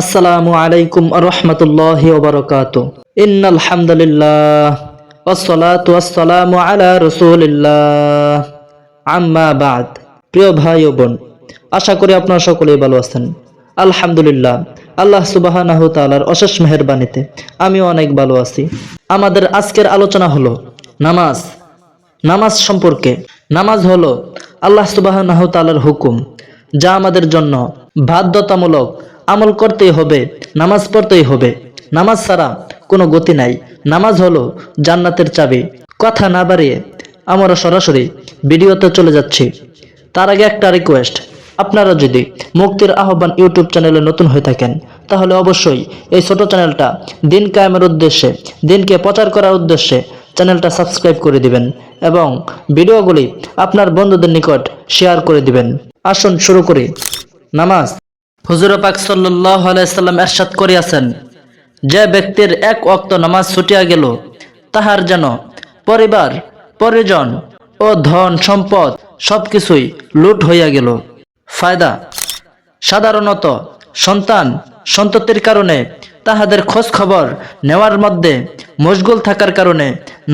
আসসালামু আলাইকুম রহমতুল্লাহ ওবরকাত ইন্নাল হামদুলিল্লাহ ওসলাতু আলা রসুলিল্লাহ। আম্মা বাদ। প্রিয় ভাই ও বোন, আশা করি আপনারা সকলেই ভালো আছেন। আলহামদুলিল্লাহ, আল্লাহ সুবাহ অশেষ মেহরবানিতে আমিও অনেক ভালো আছি। আমাদের আজকের আলোচনা হলো নামাজ। নামাজ সম্পর্কে। নামাজ হলো আল্লাহ সুবাহ হুকুম, যা আমাদের জন্য বাধ্যতামূলক আমল করতেই হবে, নামাজ পড়তেই হবে। নামাজ ছাড়া কোনো গতি নাই। নামাজ হলো জান্নাতের চাবি। কথা না বাড়িয়ে আমরা সরাসরি ভিডিওতে চলে যাচ্ছি। তার আগে একটা রিকোয়েস্ট আপনারা যদি মুক্তির আহ্বান ইউটিউব চ্যানেলে নতুন হয়ে থাকেন, তাহলে অবশ্যই এই ছোট চ্যানেলটা দিন কায়েমের উদ্দেশ্যে, দিনকে প্রচার করার উদ্দেশ্যে চ্যানেলটা সাবস্ক্রাইব করে দিবেন এবং ভিডিওগুলি আপনার বন্ধুদের নিকট শেয়ার করে দিবেন। আসুন শুরু করি। নামাজ। হুজুর পাক সাল্লাহ এরশাদ করিয়াছেন, যে ব্যক্তির এক অক্ত নামাজ ছুটিয়া গেল, তাহার যেন পরিবার, পরিজন ও ধন সম্পদ সবকিছুই লুট হইয়া গেল। ফায়দা, সাধারণত সন্তান সন্ততির কারণে তাহাদের খোঁজ খবর নেওয়ার মধ্যে মশগুল থাকার কারণে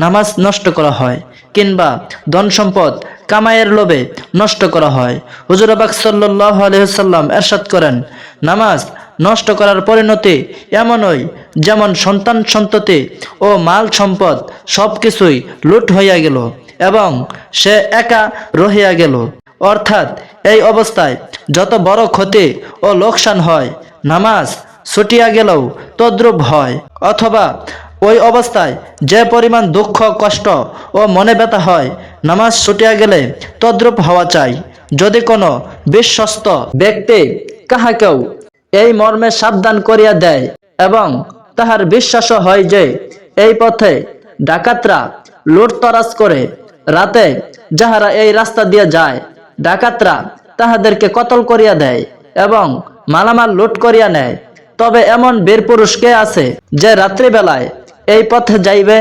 নামাজ নষ্ট করা হয়, কিংবা ধন সম্পদ কামাইয়ের লোভে নষ্ট করা হয়। হুজুরাবাক সাল্লাহ আলহিহাল্লাম এরশাদ করেন, নামাজ নষ্ট করার পরিণতি এমনই যেমন সন্তান সন্ততি ও মাল সম্পদ সব কিছুই লুট হইয়া গেল এবং সে একা রহিয়া গেল। অর্থাৎ এই অবস্থায় যত বড় ক্ষতি ও লোকসান হয়, নামাজ ছুটিয়া গেলেও তদ্রুপ হয় অথবা ওই অবস্থায় যে পরিমাণ দুঃখ, কষ্ট ও মনে ব্যথা হয়, নামাজ ছুটিয়া গেলে তদ্রুপ হওয়া চাই। যদি কোনো বিশ্বস্ত ব্যক্তি কাহাকেও এই মর্মে সাবধান করিয়া দেয় এবং তাহার বিশ্বাসও হয় যে এই পথে ডাকাতরা লুটতরাজ করে, রাতে যাহারা এই রাস্তা দিয়ে যায়, ডাকাতরা তাহাদেরকে কতল করিয়া দেয় এবং মালামাল লুট করিয়া নেয়। তবে এমন বীর পুরুষ কে আছে যে রাত্রিবেলায় এই পথে যাইবে,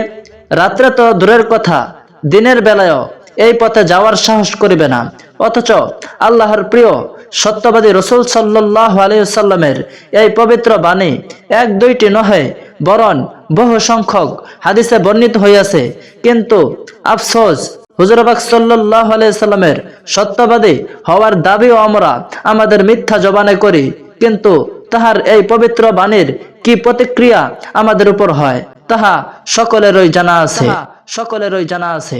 রাত্রে তো দূরের কথা, দিনের বেলায়ও এই পথে যাওয়ার সাহস করিবে না। অথচ আল্লাহর প্রিয়, সত্যবাদী রসুল সাল্লাহ আলহিসাল্লামের এই পবিত্র বাণী এক দুইটি নহে, বরং বহু সংখ্যক হাদিসে বর্ণিত হইয়াছে। কিন্তু আফসোস হুজুরবাক সাল্লাহ আলাইসাল্লামের সত্যবাদী হওয়ার দাবিও আমরা আমাদের মিথ্যা জবানে করি, কিন্তু তাহার এই পবিত্র বাণীর কি প্রতিক্রিয়া আমাদের উপর হয়? তাহা সকলেরই জানা আছে। সকলেরই জানা আছে।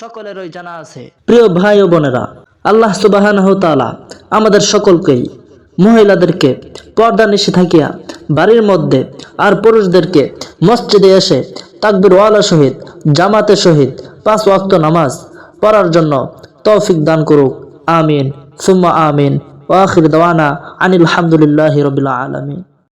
সকলেরই জানা আছে। প্রিয় ভাই ও বোনেরা আল্লাহ সুবাহ আমাদের সকলকেই মহিলাদেরকে পর্দা নিশে থাকিয়া বাড়ির মধ্যে আর পুরুষদেরকে মসজিদে এসে তাকবির ওয়ালা সহিত জামাতে সহিত পাঁচ ওয়াক্ত নামাজ পড়ার জন্য তৌফিক দান করুক। আমিন। সুম্মা আমিন। ওয়াখির দাওয়ানা আনিল হামদুলিল্লাহ রবিল আলমিন।